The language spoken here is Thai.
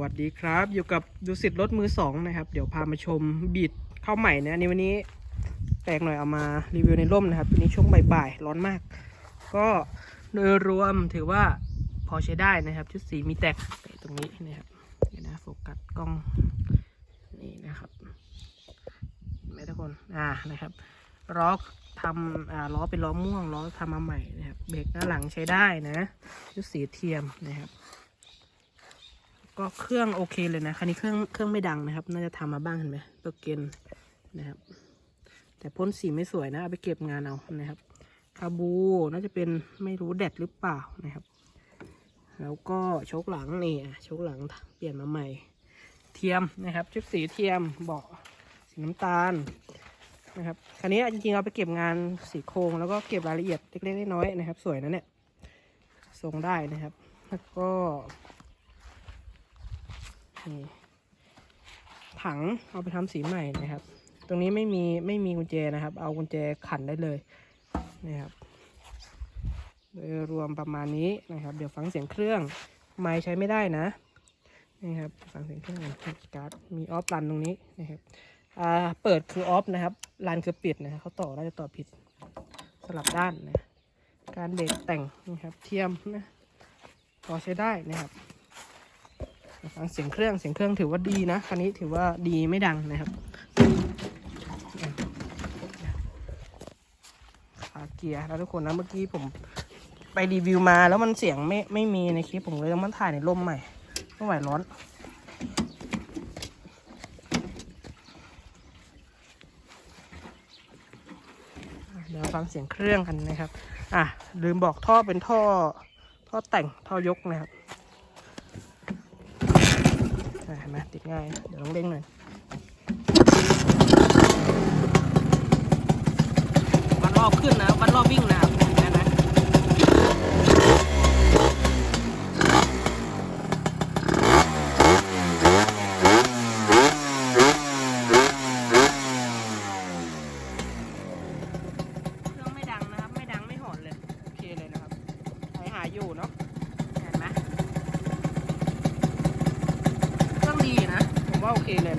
วัสดีครับ อยู่กับดูสิทธิ์รถมือสองนะครับ เดี๋ยวพามาชมบีดเข้าใหม่นะในวันนี้แปลกหน่อยเอามารีวิวในร่มนะครับวันนี้ช่วงบ่ายๆร้อนมาก ก็โดยรวมถือว่าพอใช้ได้นะครับ ชุดสีมีแตกตรงนี้นะครับเดี๋ยวนะโฟกัสกล้องนี่นะครับไหมทุกคนอ่านะครับล้อทำอ่าล้อเป็นล้อม่วงล้อทำมาใหม่นะครับเบรกหน้าหลังใช้ได้นะชุดสีเทียมนะครับ ก็เครื่องโอเคเลยนะคันนี้เครื่องเครื่องไม่ดังนะครับ น่าจะทำมาบ้างเห็นไหมตัวเกนนะครับ แต่พ่นสีไม่สวยนะเอาไปเก็บงานเอานะครับคาบูน่าจะเป็นไม่รู้แดดหรือเปล่านะครับ แล้วก็โชคหลังนี่โชคหลังเปลี่ยนมาใหม่ เทียมนะครับ ชุดสีเทียมเบาะสีน้ำตาลนะครับคันนี้จริงๆเอาไปเก็บงานสีโครงแล้วก็เก็บรายละเอียดเล็กๆน้อยๆนะครับ สวยนะเนี่ยทรงได้นะครับ แล้วก็ นี่ถังเอาไปทำสีใหม่นะครับ ตรงนี้ไม่มีไม่มีกุญแจนะครับ เอากุญแจขันได้เลยนะครับโดยรวมประมาณนี้นะครับ เดี๋ยวฟังเสียงเครื่องไม้ใช้ไม่ได้นะนี่ครับฟังเสียงเครื่องการ์ดมีออฟรันตรงนี้นะครับอ่าเปิดคือออฟนะครับรันคือปิดนะครับเขาต่อน่าจะต่อผิดสลับด้านนะการเบรกแต่งนะครับเทียมนะพอใช้ได้นะครับ ฟังเสียงเครื่องเสียงเครื่องถือว่าดีนะคันนี้ถือว่าดีไม่ดังนะครับขาเกียร์แล้วทุกคนนะเมื่อกี้ผมไปรีวิวมาแล้วมันเสียงไม่ไม่มีในคลิปผมเลยต้องมาถ่ายในร่มใหม่ไม่ไหวร้อนเดี๋ยวฟังเสียงเครื่องกันนะครับ อะลืมบอกท่อเป็นท่อท่อแต่งท่อยกนะครับ เห็นไหมติดง่าย เดี๋ยวลองเร่งหน่อยวัดรอบขึ้นนะวัดรอบวิ่งนะครับเห็นไหมเครื่องไม่ดังนะครับ ไม่ดังไม่หอนเลย โอเคเลยนะครับใครหาอยู่เนาะ ห็นไหม เครื่องดีนะ ผมว่าโอเคเลยนะ